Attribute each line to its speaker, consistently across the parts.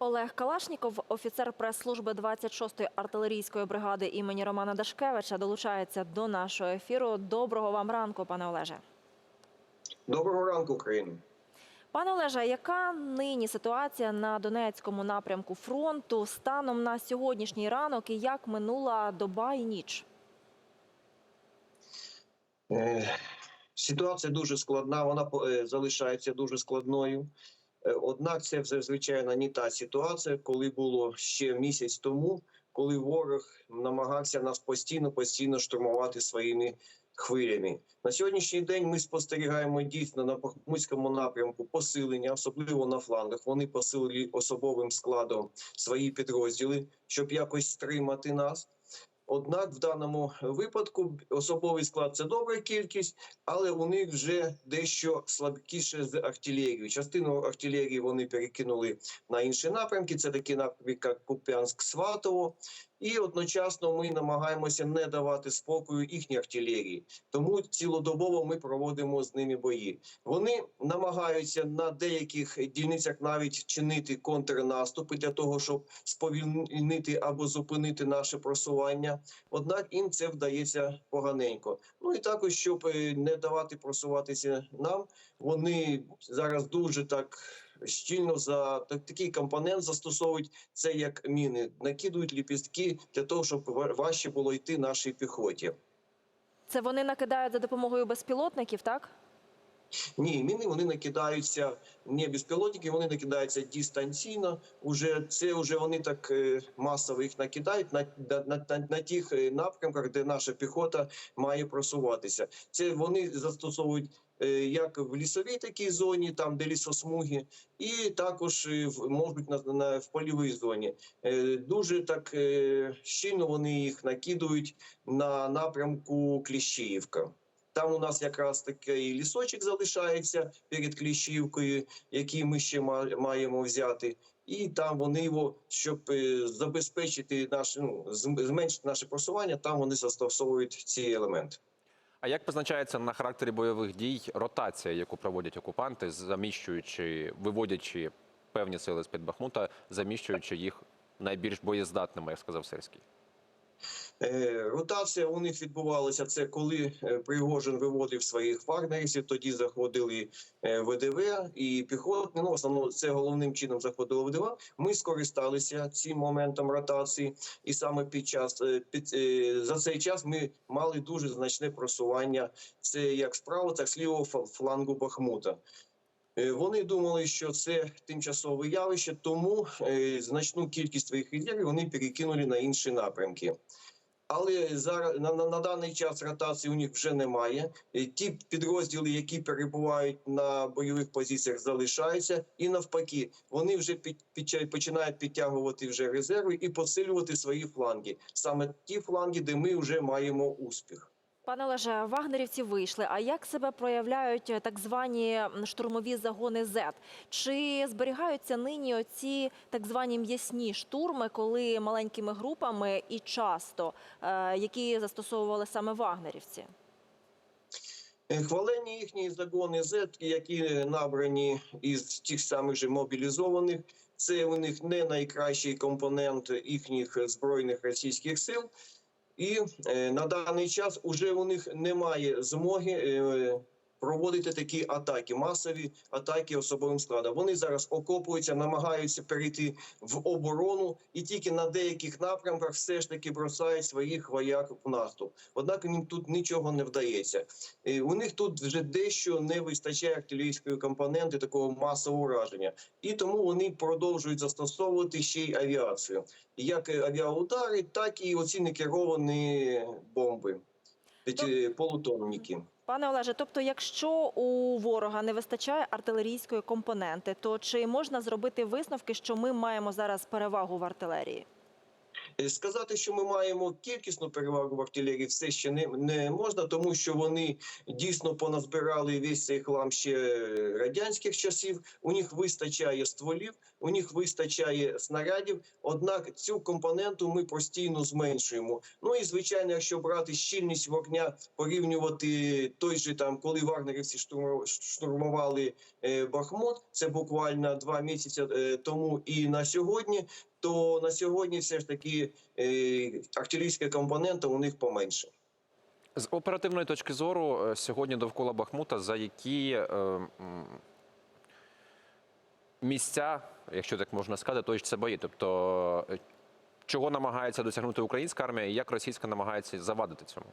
Speaker 1: Олег Калашніков, офіцер прес-служби 26-ї артилерійської бригади імені Романа Дашкевича, долучається до нашого ефіру. Доброго вам ранку, пане Олеже.
Speaker 2: Доброго ранку, Україна.
Speaker 1: Пане Олеже, яка нині ситуація на Донецькому напрямку фронту станом на сьогоднішній ранок і як минула доба і ніч?
Speaker 2: Е, Ситуація дуже складна, вона е, залишається дуже складною. Е, Однак це вже звичайно не та ситуація, коли було ще місяць тому, коли ворог намагався нас постійно постійно штурмувати своїми хвилями. На сьогоднішній день ми спостерігаємо дійсно на Бахмутському напрямку посилення, особливо на флангах. Вони посилили особовим складом свої підрозділи, щоб якось стримати нас. Однак в даному випадку особовий склад це добра кількість, але у них вже дещо слабкіше з артилерії. Частину артилерії вони перекинули на інші напрямки. Це такі напрямки, як Куп'янськ-Сватово. І одночасно ми намагаємося не давати спокою їхній артилерії. Тому цілодобово ми проводимо з ними бої. Вони намагаються на деяких дільницях навіть чинити контрнаступи для того, щоб сповільнити або зупинити наше просування. Однак їм це вдається поганенько. Ну і також, щоб е, не давати просуватися нам, вони зараз дуже так щільно за так- такий компонент застосовують це як міни, накидують ліпістки для того, щоб важче було йти нашій піхоті.
Speaker 1: Це вони накидають за допомогою безпілотників, так?
Speaker 2: Ні, міни вони накидаються не безпілотники, вони накидаються дистанційно. Уже це вже вони так е, масово їх накидають на, на, на, на, тих е, напрямках, де наша піхота має просуватися. Це вони застосовують як в лісовій такій зоні, там де лісосмуги, і також е, можуть на, на в польовій зоні. Е, Дуже так е, щільно вони їх накидують на напрямку Кліщіївка. Там у нас якраз такий лісочок залишається перед Кліщівкою, який ми ще ма- маємо взяти. І там вони його, щоб е, забезпечити наше ну, зм- зменшити наше просування, там вони застосовують ці елементи.
Speaker 3: А як позначається на характері бойових дій ротація, яку проводять окупанти, заміщуючи, виводячи певні сили з під Бахмута, заміщуючи їх найбільш боєздатними, як сказав Сирський?
Speaker 2: Е, Ротація у них відбувалася це коли е, Пригожин виводив своїх вагнерівців, тоді заходили е, ВДВ і піхотні. Ну, в основному це головним чином заходило ВДВ. Ми скористалися цим моментом ротації, і саме під час е, під е, за цей час ми мали дуже значне просування. Це як з правого, так і лівого флангу Бахмута. Е, Вони думали, що це тимчасове явище, тому е, значну кількість своїх резервів вони перекинули на інші напрямки. Але зараз на, на, на даний час ротації у них вже немає. Е, Ті підрозділи, які перебувають на бойових позиціях, залишаються, і навпаки, вони вже під, під, починають підтягувати вже резерви і посилювати свої фланги. Саме ті фланги, де ми вже маємо успіх.
Speaker 1: Пане Олеже, вагнерівці вийшли. А як себе проявляють е, так звані штурмові загони Z? Чи зберігаються нині оці так звані м'ясні штурми, коли маленькими групами і часто, е, які застосовували саме вагнерівці?
Speaker 2: Е, Хвалені їхні загони Z, які набрані із тих самих же мобілізованих. Це у них не найкращий компонент їхніх збройних російських сил. І е, на даний час уже у них немає змоги е, проводити такі атаки, масові атаки особовим складом. Вони зараз окопуються, намагаються перейти в оборону, і тільки на деяких напрямках все ж таки бросають своїх вояк в наступ. Однак їм тут нічого не вдається. Е, У них тут вже дещо не вистачає артилерійської компоненти такого масового ураження, і тому вони продовжують застосовувати ще й авіацію, як авіаудари, так і оці некеровані бомби, ці полутонніки.
Speaker 1: Пане Олеже, тобто, якщо у ворога не вистачає артилерійської компоненти, то чи можна зробити висновки, що ми маємо зараз перевагу в артилерії?
Speaker 2: Е, Сказати, що ми маємо кількісну перевагу в артилерії, все ще не, не можна, тому що вони дійсно поназбирали весь цей хлам ще радянських часів. У них вистачає стволів, у них вистачає снарядів. Однак цю компоненту ми постійно зменшуємо. Ну і звичайно, якщо брати щільність вогня, порівнювати той же там, коли вагнерівці штурму- штурмували е, Бахмут, це буквально два місяці е, тому, і на сьогодні. То на сьогодні все ж таки е, артилерійська компонента у них поменше.
Speaker 3: З оперативної точки зору, е, сьогодні довкола Бахмута, за які е, місця, якщо так можна сказати, точаться бої? Тобто, е, чого намагається досягнути українська армія і як російська намагається завадити цьому?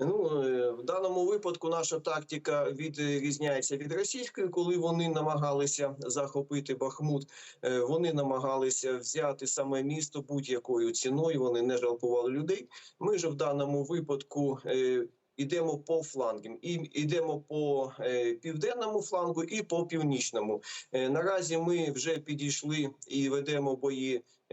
Speaker 2: Ну е, в даному випадку наша тактика відрізняється від російської, коли вони намагалися захопити Бахмут. е, Вони намагалися взяти саме місто будь-якою ціною. Вони не жалкували людей. Ми ж в даному випадку. е, Ідемо по флангам, і йдемо по е, південному флангу і по північному. Е, наразі ми вже підійшли і ведемо бої е,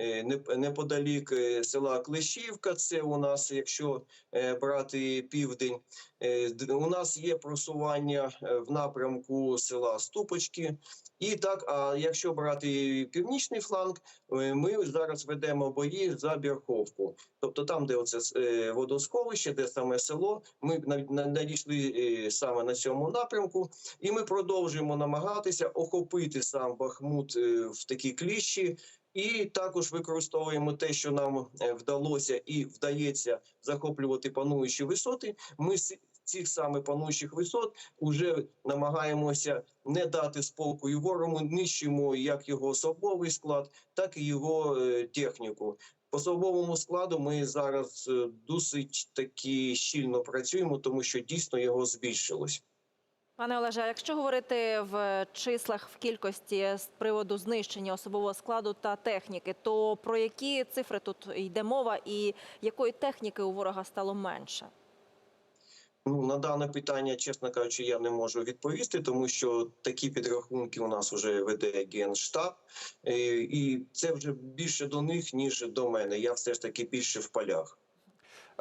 Speaker 2: неподалік е, села Клещівка. Це у нас, якщо е, брати південь. Е, У нас є просування е, в напрямку села Ступочки. І так, а якщо брати північний фланг, е, ми зараз ведемо бої за Бірховку. Тобто там, де оце е, водосховище, де саме село, ми надійшли е, саме на цьому напрямку, і ми продовжуємо намагатися охопити сам Бахмут е, в такі кліщі. І також використовуємо те, що нам е, вдалося і вдається захоплювати пануючі висоти. Ми з цих саме пануючих висот уже намагаємося не дати спокою ворогу, нищимо як його особовий склад, так і його е, техніку. По особовому складу ми зараз е, досить таки щільно працюємо, тому що дійсно його збільшилось.
Speaker 1: Пане Олеже, а якщо говорити в числах в кількості з приводу знищення особового складу та техніки, то про які цифри тут йде мова, і якої техніки у ворога стало менше?
Speaker 2: Ну на дане питання, чесно кажучи, я не можу відповісти, тому що такі підрахунки у нас вже веде генштаб, Е, і це вже більше до них ніж до мене. Я все ж таки більше в полях.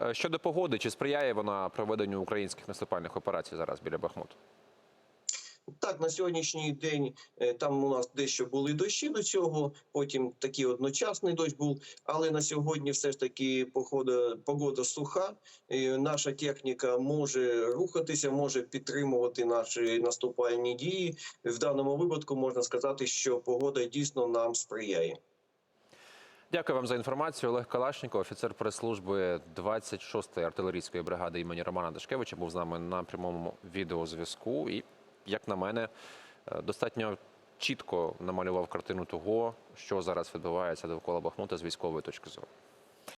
Speaker 3: Е, Щодо погоди, чи сприяє вона проведенню українських наступальних операцій зараз біля Бахмуту?
Speaker 2: Так, на сьогоднішній день е, там у нас дещо були дощі до цього. Потім такий одночасний дощ був. Але на сьогодні все ж таки погода, погода суха. Наша техніка може рухатися, може підтримувати наші наступальні дії. В даному випадку можна сказати, що погода дійсно нам сприяє.
Speaker 3: Дякую вам за інформацію. Олег Калашніков, офіцер прес-служби 26-ї артилерійської бригади імені Романа Дашкевича, був з нами на прямому відеозв'язку. І, як на мене, е, достатньо чітко намалював картину того, що зараз відбувається довкола Бахмута з військової точки зору.